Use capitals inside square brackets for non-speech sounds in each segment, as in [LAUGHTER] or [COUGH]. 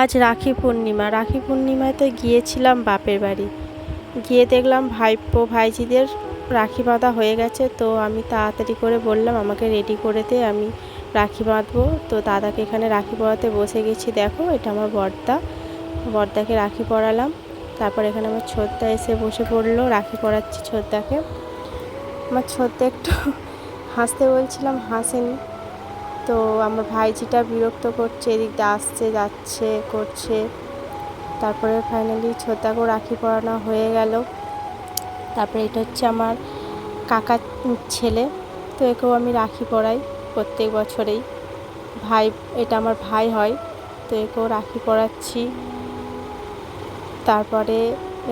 আজ রাখি পূর্ণিমা। রাখি পূর্ণিমায় তো গিয়েছিলাম বাপের বাড়ি। গিয়ে দেখলাম ভাইপো, ভাইজিদের রাখি বাঁধা হয়ে গেছে। তো আমি তাড়াতাড়ি করে বললাম, আমাকে রেডি করে দে, আমি রাখি বাঁধবো। তো দাদাকে এখানে রাখি পরাতে বসে গেছি। দেখো, এটা আমার বর্দা। বর্দাকে রাখি পরালাম তারপর এখানে আমার ছোদ্দা এসে বসে পড়ল। রাখি পরাচ্ছি ছোদ্দাকে। আমার ছোদ্দা একটু হাসতে বলছিলাম, হাসেনি। তো আমার ভাইজিটা বিরক্ত করছে, এদিক দিয়ে আসছে, যাচ্ছে, করছে। তারপরে ফাইনালি ছোটাকেও রাখি পরানো হয়ে গেল। তারপরে এটা হচ্ছে আমার কাকার ছেলে, তো একেও আমি রাখি পরাই প্রত্যেক বছরেই। ভাই, এটা আমার ভাই হয়, তো একেও রাখি পরাচ্ছি। তারপরে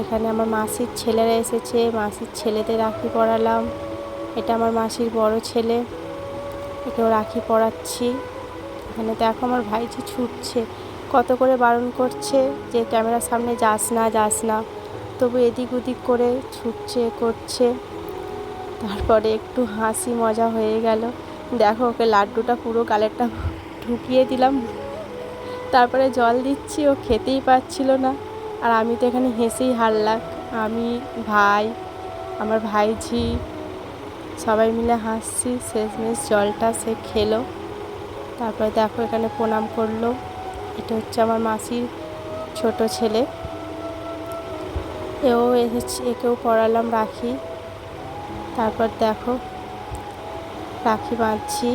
এখানে আমার মাসির ছেলেরা এসেছে, মাসির ছেলেদের রাখি পরালাম। এটা আমার মাসির বড় ছেলে। একেও রাখি পরাচ্ছি। এখানে দেখো আমার ভাইজি ছুটছে। কত করে বারণ করছে যে ক্যামেরার সামনে যাস না যাস না। তবু এদিক ওদিক করে ছুটছে করছে। তারপরে একটু হাসি মজা হয়ে গেল। দেখো ওকে লাড্ডুটা পুরো গালেরটা ঢুকিয়ে দিলাম। তারপরে জল দিচ্ছি, ও খেতেই পাচ্ছিল না। আর আমি তো এখানে হেসেই হারলাক আমি ভাই, আমার ভাইঝি সবাই মিলে হাসছি, শেষমেশ জলটা সে খেলো। তারপরে দেখো এখানে প্রণাম করল। এটা হচ্ছে আমার মাসির ছোট ছেলে। এও এসেছে, একেও পড়ালাম রাখি। তারপর দেখো, রাখি বাঁধছি।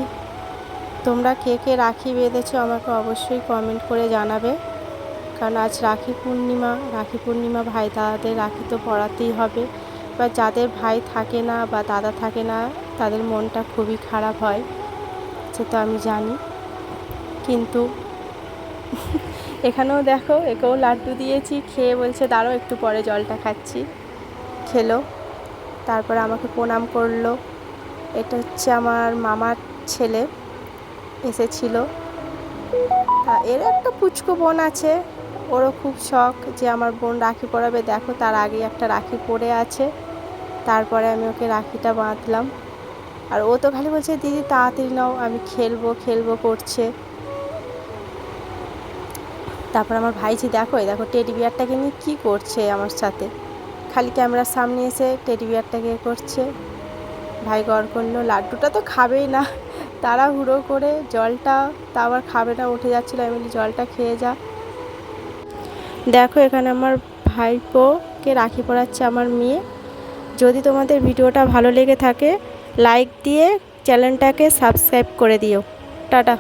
তোমরা কে কে রাখি বেঁধেছো আমাকে অবশ্যই কমেন্ট করে জানাবে। কারণ আজ রাখি পূর্ণিমা রাখি পূর্ণিমা ভাই দাদাদের রাখি তো পড়াতেই হবে। বা যাদের ভাই থাকে না বা দাদা থাকে না, তাদের মনটা খুবই খারাপ হয় সেটা আমি জানি। কিন্তু [LAUGHS] এখানেও দেখো, একেও লাড্ডু দিয়েছি, খেয়ে বলছে দাঁড়ো একটু পরে জলটা খাচ্ছি। খেলো, তারপরে আমাকে প্রণাম করল। এটা হচ্ছে আমার মামার ছেলে, এসেছিল। তা এর একটা পুচকো বোন আছে ওরও খুব শখ যে আমার বোন রাখি পরাবে। দেখো তার আগে একটা রাখি পরে আছে। তারপরে আমি ওকে রাখিটা বাঁধলাম। আর ও তো খালি বলছে, দিদি, তাড়াতাড়ি নাও, আমি খেলব খেলব করছে। তারপর আমার ভাইজি দেখো, এই দেখো, টেডি বিয়ারটাকে নিয়ে কী করছে আমার সাথে? খালি ক্যামেরার সামনে এসে টেডি বিয়ারটাকে করছে। ভাই গড় করল, লাড্ডুটা তো খাবেই না। তারা হুড়ো করে জলটা তা আবার খাবে না, উঠে যাচ্ছিল। আমি বলি, জলটা খেয়ে যা। দেখো, এখানে আমার ভাইপোকে রাখি পড়াচ্ছে আমার মেয়ে। যদি তোমাদের ভিডিওটা ভালো লেগে থাকে লাইক দিয়ে চ্যানেলটাকে সাবস্ক্রাইব করে দিও। টাটা।